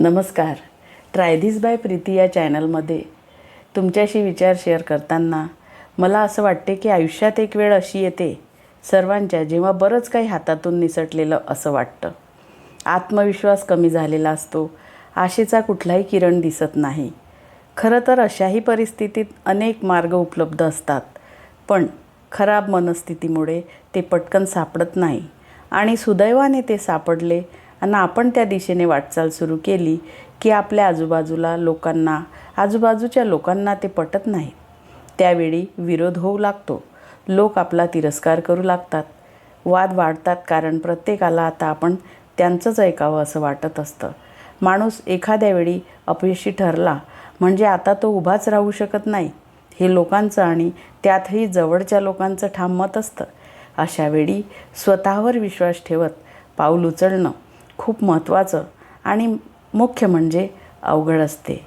नमस्कार. ट्रायधीस बाय प्रीती या चॅनलमध्ये तुमच्याशी विचार शेअर करताना मला असं वाटते की आयुष्यात एक वेळ अशी येते सर्वांच्या जेव्हा बरंच काही हातातून निसटलेलं असं वाटतं. आत्मविश्वास कमी झालेला असतो आशेचा कुठलाही किरण दिसत नाही. खरं तर अशाही परिस्थितीत अनेक मार्ग उपलब्ध असतात पण खराब मनस्थितीमुळे ते पटकन सापडत नाही आणि सुदैवाने ते सापडले आणि आपण त्या दिशेने वाटचाल सुरू केली की आपल्या आजूबाजूला लोकांना आजूबाजूच्या लोकांना ते पटत नाही. त्यावेळी विरोध होऊ लागतो. लोक आपला तिरस्कार करू लागतात. वाद वाढतात कारण प्रत्येकाला आता आपण त्यांचंच ऐकावं असं वाटत असतं. माणूस एखाद्या वेळी अपयशी ठरला म्हणजे आता तो उभाच राहू शकत नाही. हे लोकांचं आणि त्यातही जवळच्या लोकांचं ठाम मत असतं. अशावेळी स्वतःवर विश्वास ठेवत पाऊल उचलणं खूप महत्त्वाचं आणि मुख्य म्हणजे अवघड असते.